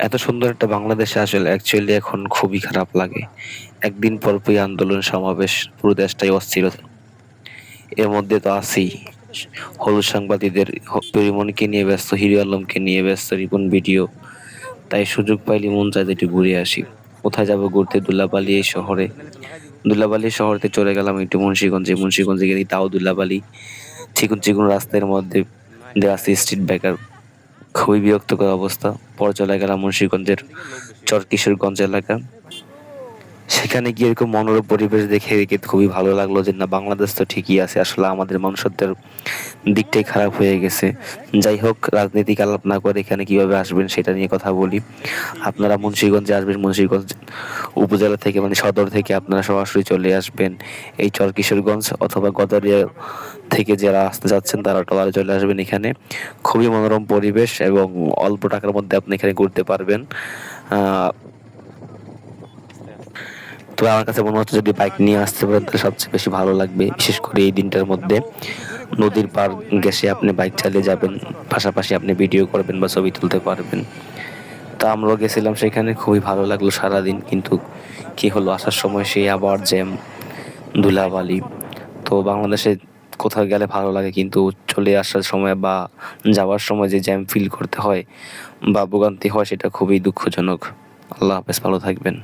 এত সুন্দর একটা বাংলাদেশে আসলে অ্যাকচুয়ালি এখন খুবই খারাপ লাগে। একদিন পর পরপরই আন্দোলন সমাবেশ, পুরো দেশটাই অস্থির এর মধ্যে তো আছেই। হলুদ সাংবাদিকদের পরিমণিকে নিয়ে ব্যস্ত, হিরো আলমকে নিয়ে ব্যস্ত রিপন ভিডিও। তাই সুযোগ পাইলে মন চাইতে একটু ঘুরে আসি। কোথায় যাব ঘুরতে? দুলাবালি এই শহরে। দুলাবালি শহরতে চলে গেলাম একটু মুন্সিগঞ্জে। মুন্সিগঞ্জে গেলে তাও দুলাবালি। চিকুন চিকুন রাস্তার মধ্যে দেওয়া আছে স্ট্রিট বেকার খুবই বিরক্তকর অবস্থা। পর চলে গেলাম মুন্সিগঞ্জের চর কিশোরগঞ্জ এলাকা। সেখানে গিয়ে এরকম মনোরম পরিবেশ দেখে খুবই ভালো লাগল যে, না, বাংলাদেশ তো ঠিকই আছে, আসলে আমাদের মানুষত্বের দিকটাই খারাপ হয়ে গেছে। যাই হোক রাজনীতিক আলাপ না করে এখানে কীভাবে আসবেন সেটা নিয়ে কথা বলি। আপনারা মুন্সিগঞ্জে আসবেন, মুন্সিগঞ্জ উপজেলা থেকে মানে সদর থেকে আপনারা সরাসরি চলে আসবেন। এই চর কিশোরগঞ্জ অথবা গদারিয়া থেকে যারা আসতে যাচ্ছেন, তারা টলারে চলে আসবেন এখানে। খুবই মনোরম পরিবেশ এবং অল্প টাকার মধ্যে আপনি এখানে ঘুরতে পারবেন। তো আমার কাছে মনে হচ্ছে যদি বাইক নিয়ে আসতে পারেন, তাহলে সবচেয়ে বেশি ভালো লাগবে, বিশেষ করে এই দিনটার মধ্যে। নদীর পার ঘেসে আপনি বাইক চালিয়ে যাবেন, পাশাপাশি আপনি ভিডিও করবেন বা ছবি তুলতে পারবেন। তা আমরাও গেছিলাম সেখানে, খুবই ভালো লাগল সারাদিন, কিন্তু কি হলো, আসার সময় সেই আবার জ্যাম, ধুলাবালি। তো বাংলাদেশে কোথাও গেলে ভালো লাগে, কিন্তু চলে আসার সময় বা যাওয়ার সময় যে জ্যাম ফিল করতে হয় বা ভোগান্তি হয়, সেটা খুবই দুঃখজনক। আল্লাহ হাফেজ, ভালো থাকবেন।